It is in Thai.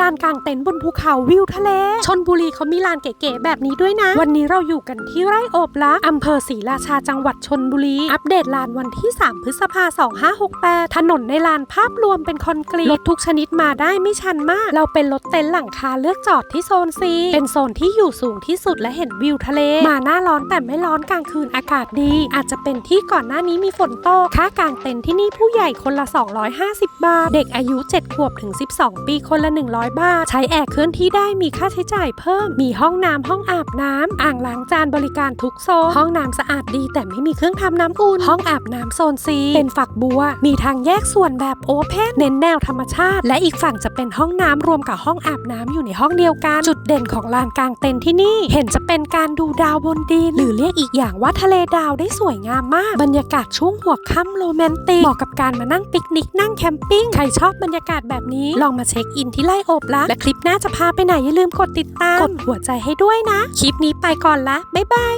ลานกลางเต็นท์บนภูเขาวิวทะเล ชนบุรีเขามีลานเก๋ๆแบบนี้ด้วยนะ วันนี้เราอยู่กันที่ไร่โอบละอำเภอศรีราชาจังหวัดชนบุรี อัปเดตลานวันที่ 3 พฤษภา2568 ถนนในลานภาพรวมเป็นคอนกรีต รถทุกชนิดมาได้ไม่ชันมาก เราเป็นรถเต็นท์หลังคาเลือกจอดที่โซน C เป็นโซนที่อยู่สูงที่สุดและเห็นวิวทะเล มาหน้าร้อนแต่ไม่ร้อนกลางคืนอากาศดี อาจจะเป็นที่ก่อนหน้านี้มีฝนตกค่ากางเต็นท์ที่นี่ผู้ใหญ่คนละ 250 บาท เด็กอายุ 7 ขวบถึง 12 ปีคนละ 100บาท ใช้แอร์เคลื่อนที่ได้มีค่าใช้จ่ายเพิ่ม มีห้องน้ำห้องอาบน้ำอ่างล้างจานบริการทุกโซน ห้องน้ำสะอาดดี แต่ไม่มีเครื่องทำน้ำอุ่น ห้องอาบน้ำโซนซีเป็นฝักบัว มีทางแยกส่วนแบบโอเพนเน้นแนวธรรมชาติ และอีกฝั่งจะเป็นห้องน้ำรวมกับห้องอาบน้ำอยู่ในห้องเดียวกัน จุดเด่นของลานกลางเต็นท์ที่นี่ เห็นจะเป็นการดูดาวบนดิน หรือเรียกอีกอย่างว่าทะเลดาวได้สวยงามมาก บรรยากาศช่วงหัวค่ำโรแมนติกเหมาะกับการมานั่งปิกนิกนั่งแคมปิ้งใครชอบบรรยากาศแบบนี้ลองมาเช็คอินที่ไร่โอบละ และคลิปหน้าจะพาไปไหนอย่าลืมกดติดตาม กดหัวใจให้ด้วยนะ คลิปนี้ไปก่อนละ บ๊ายบาย